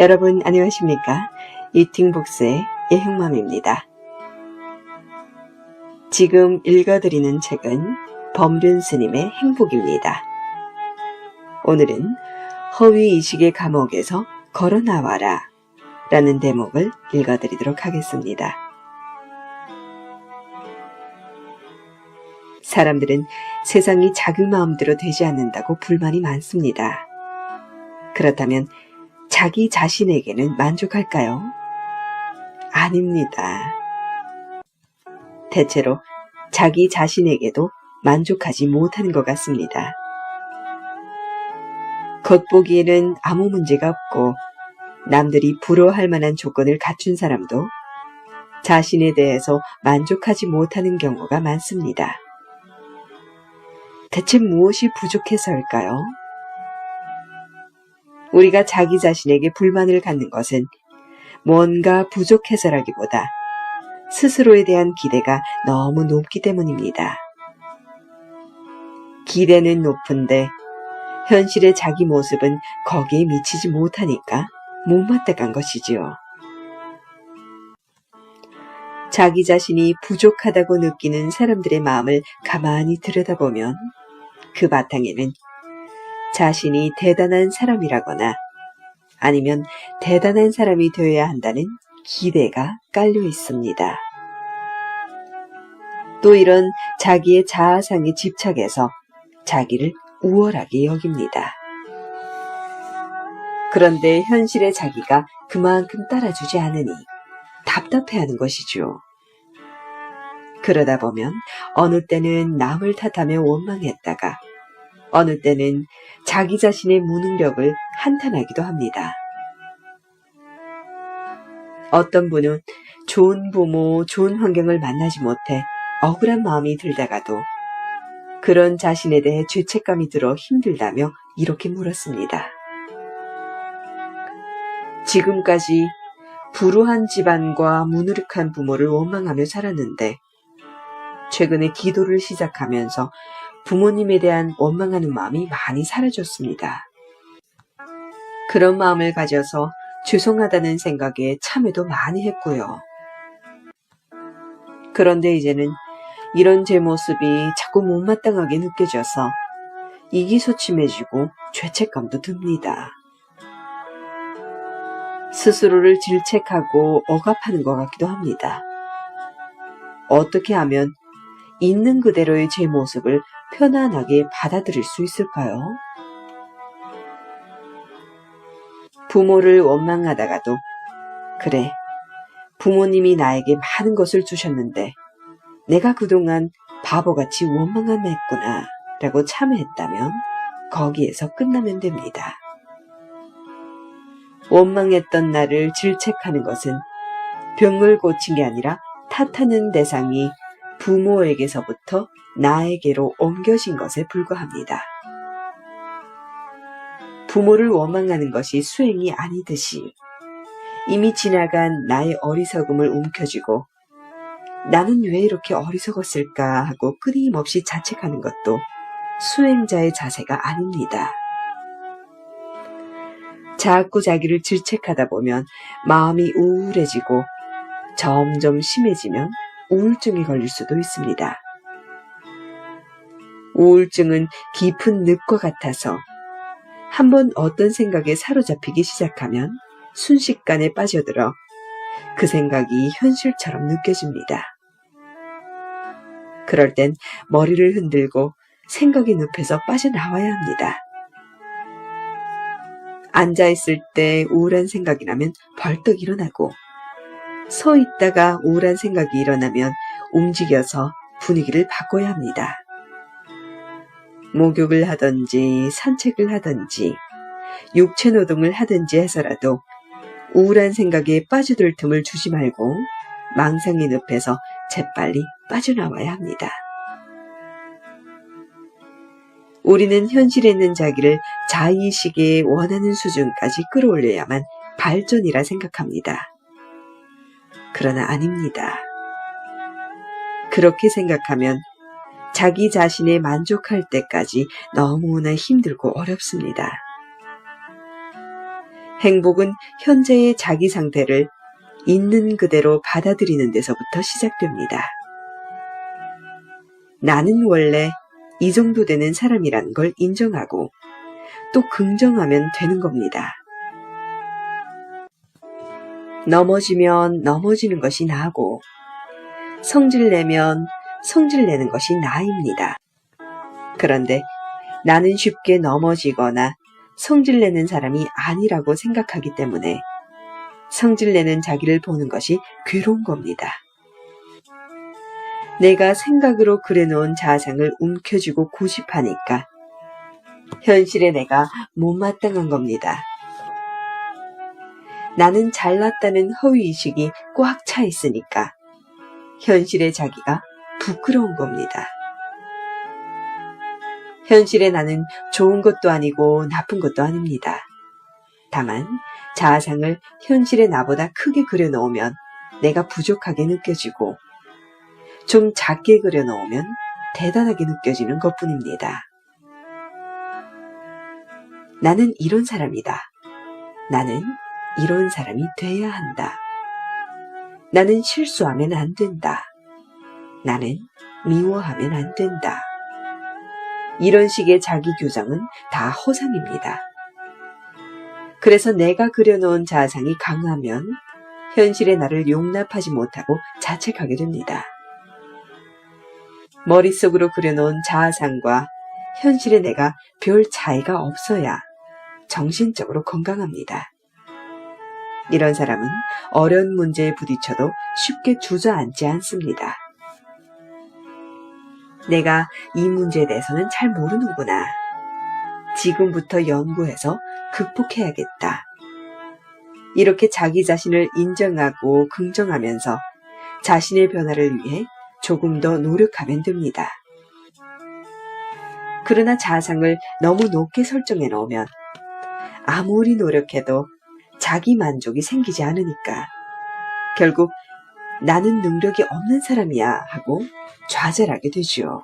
여러분 안녕하십니까? 이팅북스의 예흥맘입니다. 지금 읽어드리는 책은 범륜 스님의 행복입니다. 오늘은 허위 이식의 감옥에서 걸어 나와라 라는 대목을 읽어드리도록 하겠습니다. 사람들은 세상이 자기 마음대로 되지 않는다고 불만이 많습니다. 그렇다면 자기 자신에게는 만족할까요? 아닙니다. 대체로 자기 자신에게도 만족하지 못하는 것 같습니다. 겉보기에는 아무 문제가 없고 남들이 부러워할 만한 조건을 갖춘 사람도 자신에 대해서 만족하지 못하는 경우가 많습니다. 대체 무엇이 부족해서일까요? 우리가 자기 자신에게 불만을 갖는 것은 뭔가 부족해서라기보다 스스로에 대한 기대가 너무 높기 때문입니다. 기대는 높은데 현실의 자기 모습은 거기에 미치지 못하니까 못마땅한 것이지요. 자기 자신이 부족하다고 느끼는 사람들의 마음을 가만히 들여다보면 그 바탕에는 자신이 대단한 사람이라거나 아니면 대단한 사람이 되어야 한다는 기대가 깔려 있습니다. 또 이런 자기의 자아상에 집착해서 자기를 우월하게 여깁니다. 그런데 현실의 자기가 그만큼 따라주지 않으니 답답해하는 것이죠. 그러다 보면 어느 때는 남을 탓하며 원망했다가 어느 때는 자기 자신의 무능력을 한탄하기도 합니다. 어떤 분은 좋은 부모, 좋은 환경을 만나지 못해 억울한 마음이 들다가도 그런 자신에 대해 죄책감이 들어 힘들다며 이렇게 물었습니다. 지금까지 불우한 집안과 무능력한 부모를 원망하며 살았는데 최근에 기도를 시작하면서 부모님에 대한 원망하는 마음이 많이 사라졌습니다. 그런 마음을 가져서 죄송하다는 생각에 참회도 많이 했고요. 그런데 이제는 이런 제 모습이 자꾸 못마땅하게 느껴져서 이기소침해지고 죄책감도 듭니다. 스스로를 질책하고 억압하는 것 같기도 합니다. 어떻게 하면 있는 그대로의 제 모습을 편안하게 받아들일 수 있을까요? 부모를 원망하다가도 그래 부모님이 나에게 많은 것을 주셨는데 내가 그동안 바보같이 원망만 했구나 라고 참회했다면 거기에서 끝나면 됩니다. 원망했던 나를 질책하는 것은 병을 고친 게 아니라 탓하는 대상이 부모에게서부터 나에게로 옮겨진 것에 불과합니다. 부모를 원망하는 것이 수행이 아니듯이 이미 지나간 나의 어리석음을 움켜쥐고 나는 왜 이렇게 어리석었을까 하고 끊임없이 자책하는 것도 수행자의 자세가 아닙니다. 자꾸 자기를 질책하다 보면 마음이 우울해지고 점점 심해지면 우울증이 걸릴 수도 있습니다. 우울증은 깊은 늪과 같아서 한번 어떤 생각에 사로잡히기 시작하면 순식간에 빠져들어 그 생각이 현실처럼 느껴집니다. 그럴 땐 머리를 흔들고 생각의 늪에서 빠져나와야 합니다. 앉아있을 때 우울한 생각이 나면 벌떡 일어나고 서 있다가 우울한 생각이 일어나면 움직여서 분위기를 바꿔야 합니다. 목욕을 하든지 산책을 하든지 육체 노동을 하든지 해서라도 우울한 생각에 빠져들 틈을 주지 말고 망상의 늪에서 재빨리 빠져나와야 합니다. 우리는 현실에 있는 자기를 자의식에 원하는 수준까지 끌어올려야만 발전이라 생각합니다. 그러나 아닙니다. 그렇게 생각하면 자기 자신에 만족할 때까지 너무나 힘들고 어렵습니다. 행복은 현재의 자기 상태를 있는 그대로 받아들이는 데서부터 시작됩니다. 나는 원래 이 정도 되는 사람이라는 걸 인정하고 또 긍정하면 되는 겁니다. 넘어지면 넘어지는 것이 나고 성질 내면 성질 내는 것이 나입니다. 그런데 나는 쉽게 넘어지거나 성질 내는 사람이 아니라고 생각하기 때문에 성질 내는 자기를 보는 것이 괴로운 겁니다. 내가 생각으로 그려놓은 자상을 움켜쥐고 고집하니까 현실에 내가 못마땅한 겁니다. 나는 잘났다는 허위의식이 꽉 차 있으니까 현실의 자기가 부끄러운 겁니다. 현실의 나는 좋은 것도 아니고 나쁜 것도 아닙니다. 다만 자아상을 현실의 나보다 크게 그려놓으면 내가 부족하게 느껴지고 좀 작게 그려놓으면 대단하게 느껴지는 것 뿐입니다. 나는 이런 사람이다. 나는 이런 사람이 돼야 한다. 나는 실수하면 안 된다. 나는 미워하면 안 된다. 이런 식의 자기 규정은 다 허상입니다. 그래서 내가 그려놓은 자상이 강하면 현실의 나를 용납하지 못하고 자책하게 됩니다. 머릿속으로 그려놓은 자아상과 현실의 내가 별 차이가 없어야 정신적으로 건강합니다. 이런 사람은 어려운 문제에 부딪혀도 쉽게 주저앉지 않습니다. 내가 이 문제에 대해서는 잘 모르는구나. 지금부터 연구해서 극복해야겠다. 이렇게 자기 자신을 인정하고 긍정하면서 자신의 변화를 위해 조금 더 노력하면 됩니다. 그러나 자상을 너무 높게 설정해 놓으면 아무리 노력해도 자기 만족이 생기지 않으니까 결국 나는 능력이 없는 사람이야 하고 좌절하게 되지요.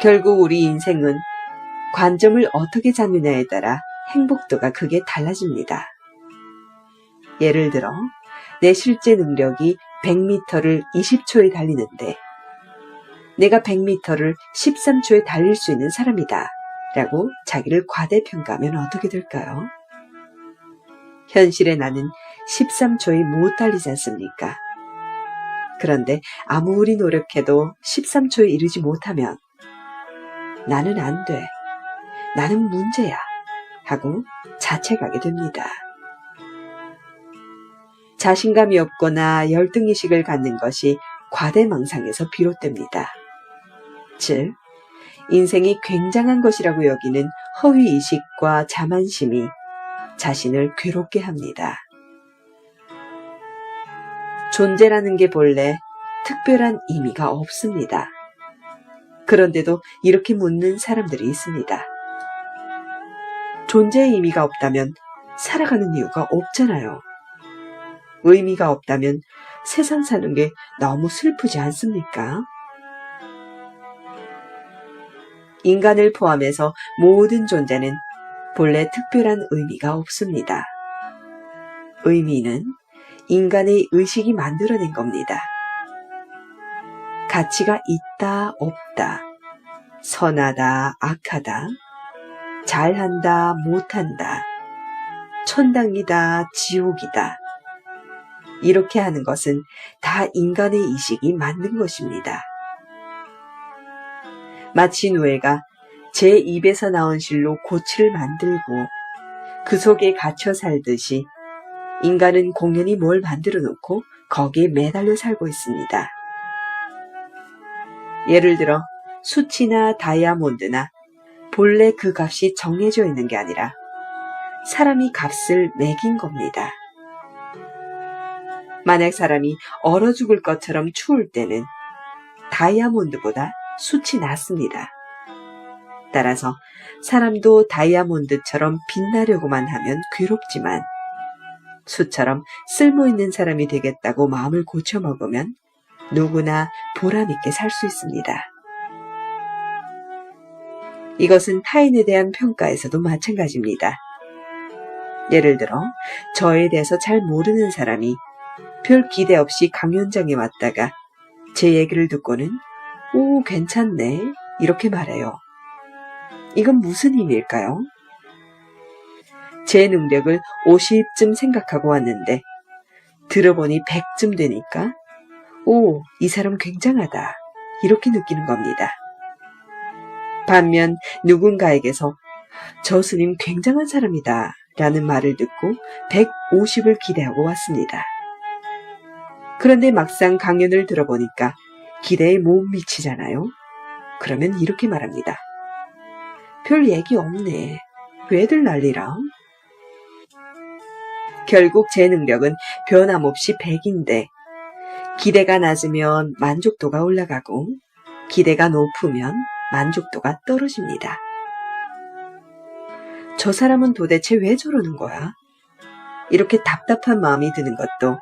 결국 우리 인생은 관점을 어떻게 잡느냐에 따라 행복도가 크게 달라집니다. 예를 들어, 내 실제 능력이 100m를 20초에 달리는데, 내가 100m를 13초에 달릴 수 있는 사람이다. 라고 자기를 과대평가하면 어떻게 될까요? 현실에 나는 13초에 못 달리지 않습니까? 그런데 아무리 노력해도 13초에 이르지 못하면 나는 안 돼. 나는 문제야. 하고 자책하게 됩니다. 자신감이 없거나 열등의식을 갖는 것이 과대망상에서 비롯됩니다. 즉, 인생이 굉장한 것이라고 여기는 허위의식과 자만심이 자신을 괴롭게 합니다. 존재라는 게 본래 특별한 의미가 없습니다. 그런데도 이렇게 묻는 사람들이 있습니다. 존재의 의미가 없다면 살아가는 이유가 없잖아요. 의미가 없다면 세상 사는 게 너무 슬프지 않습니까? 인간을 포함해서 모든 존재는 본래 특별한 의미가 없습니다. 의미는 인간의 의식이 만들어낸 겁니다. 가치가 있다, 없다, 선하다, 악하다, 잘한다, 못한다, 천당이다, 지옥이다. 이렇게 하는 것은 다 인간의 의식이 만든 것입니다. 마치 노예가 제 입에서 나온 실로 고치를 만들고 그 속에 갇혀 살듯이 인간은 공연히 뭘 만들어 놓고 거기에 매달려 살고 있습니다. 예를 들어 수치나 다이아몬드나 본래 그 값이 정해져 있는 게 아니라 사람이 값을 매긴 겁니다. 만약 사람이 얼어 죽을 것처럼 추울 때는 다이아몬드보다 숯이 낫습니다. 따라서 사람도 다이아몬드처럼 빛나려고만 하면 괴롭지만 숯처럼 쓸모있는 사람이 되겠다고 마음을 고쳐먹으면 누구나 보람있게 살 수 있습니다. 이것은 타인에 대한 평가에서도 마찬가지입니다. 예를 들어 저에 대해서 잘 모르는 사람이 별 기대 없이 강연장에 왔다가 제 얘기를 듣고는 오 괜찮네 이렇게 말해요. 이건 무슨 의미일까요? 제 능력을 50쯤 생각하고 왔는데 들어보니 100쯤 되니까 오, 이 사람 굉장하다. 이렇게 느끼는 겁니다. 반면 누군가에게서 저 스님 굉장한 사람이다. 라는 말을 듣고 150을 기대하고 왔습니다. 그런데 막상 강연을 들어보니까 기대에 못 미치잖아요. 그러면 이렇게 말합니다. 별 얘기 없네. 왜들 난리라? 결국 제 능력은 변함없이 100인데 기대가 낮으면 만족도가 올라가고 기대가 높으면 만족도가 떨어집니다. 저 사람은 도대체 왜 저러는 거야? 이렇게 답답한 마음이 드는 것도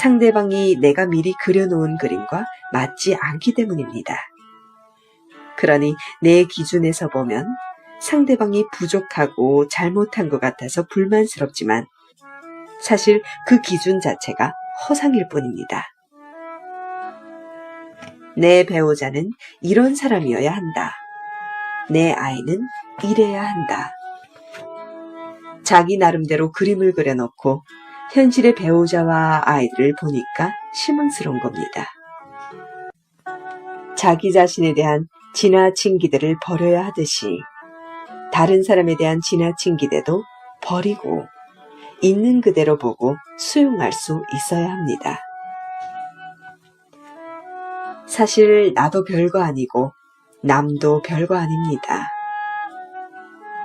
상대방이 내가 미리 그려놓은 그림과 맞지 않기 때문입니다. 그러니 내 기준에서 보면 상대방이 부족하고 잘못한 것 같아서 불만스럽지만 사실 그 기준 자체가 허상일 뿐입니다. 내 배우자는 이런 사람이어야 한다. 내 아이는 이래야 한다. 자기 나름대로 그림을 그려놓고 현실의 배우자와 아이들을 보니까 실망스러운 겁니다. 자기 자신에 대한 지나친 기대를 버려야 하듯이 다른 사람에 대한 지나친 기대도 버리고 있는 그대로 보고 수용할 수 있어야 합니다. 사실 나도 별거 아니고 남도 별거 아닙니다.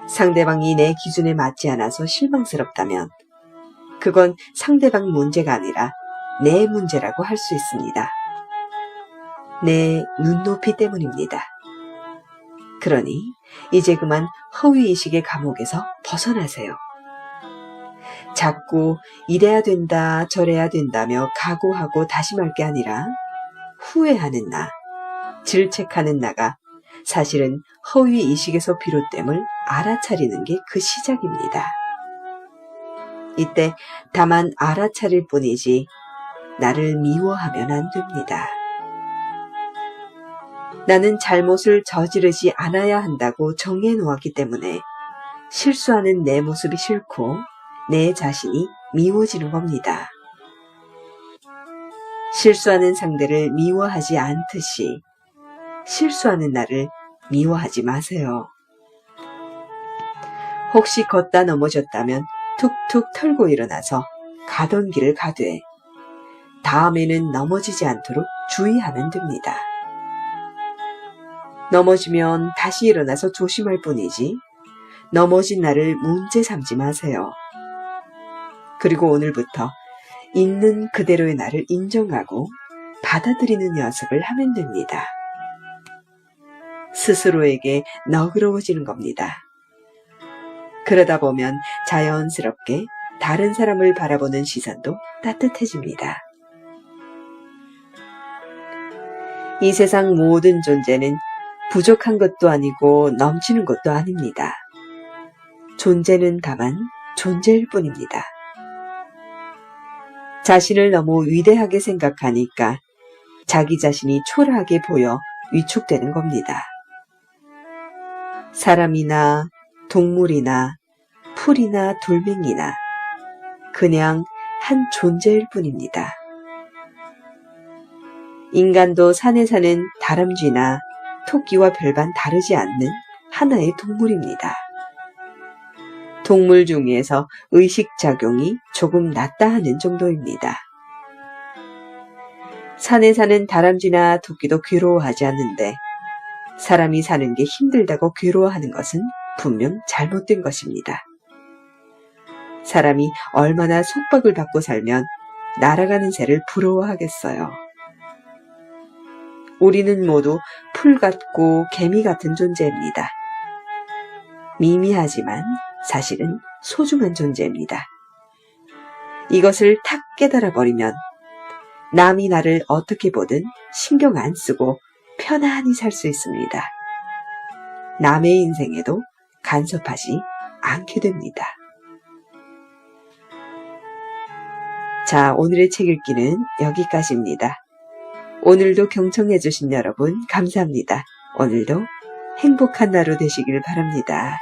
상대방이 내 기준에 맞지 않아서 실망스럽다면 그건 상대방 문제가 아니라 내 문제라고 할 수 있습니다. 내 눈높이 때문입니다. 그러니 이제 그만 허위의식의 감옥에서 벗어나세요. 자꾸 이래야 된다, 저래야 된다며 각오하고 다짐할 게 아니라 후회하는 나, 질책하는 나가 사실은 허위 의식에서 비롯됨을 알아차리는 게 그 시작입니다. 이때 다만 알아차릴 뿐이지 나를 미워하면 안 됩니다. 나는 잘못을 저지르지 않아야 한다고 정해 놓았기 때문에 실수하는 내 모습이 싫고 내 자신이 미워지는 겁니다. 실수하는 상대를 미워하지 않듯이 실수하는 나를 미워하지 마세요. 혹시 걷다 넘어졌다면 툭툭 털고 일어나서 가던 길을 가되 다음에는 넘어지지 않도록 주의하면 됩니다. 넘어지면 다시 일어나서 조심할 뿐이지 넘어진 나를 문제 삼지 마세요. 그리고 오늘부터 있는 그대로의 나를 인정하고 받아들이는 연습을 하면 됩니다. 스스로에게 너그러워지는 겁니다. 그러다 보면 자연스럽게 다른 사람을 바라보는 시선도 따뜻해집니다. 이 세상 모든 존재는 부족한 것도 아니고 넘치는 것도 아닙니다. 존재는 다만 존재일 뿐입니다. 자신을 너무 위대하게 생각하니까 자기 자신이 초라하게 보여 위축되는 겁니다. 사람이나 동물이나 풀이나 돌멩이나 그냥 한 존재일 뿐입니다. 인간도 산에 사는 다람쥐나 토끼와 별반 다르지 않는 하나의 동물입니다. 동물 중에서 의식작용이 조금 낮다 하는 정도입니다. 산에 사는 다람쥐나 토끼도 괴로워하지 않는데 사람이 사는 게 힘들다고 괴로워하는 것은 분명 잘못된 것입니다. 사람이 얼마나 속박을 받고 살면 날아가는 새를 부러워하겠어요. 우리는 모두 풀 같고 개미 같은 존재입니다. 미미하지만 사실은 소중한 존재입니다. 이것을 탁 깨달아 버리면 남이 나를 어떻게 보든 신경 안 쓰고 편안히 살 수 있습니다. 남의 인생에도 간섭하지 않게 됩니다. 자, 오늘의 책 읽기는 여기까지입니다. 오늘도 경청해주신 여러분 감사합니다. 오늘도 행복한 하루 되시길 바랍니다.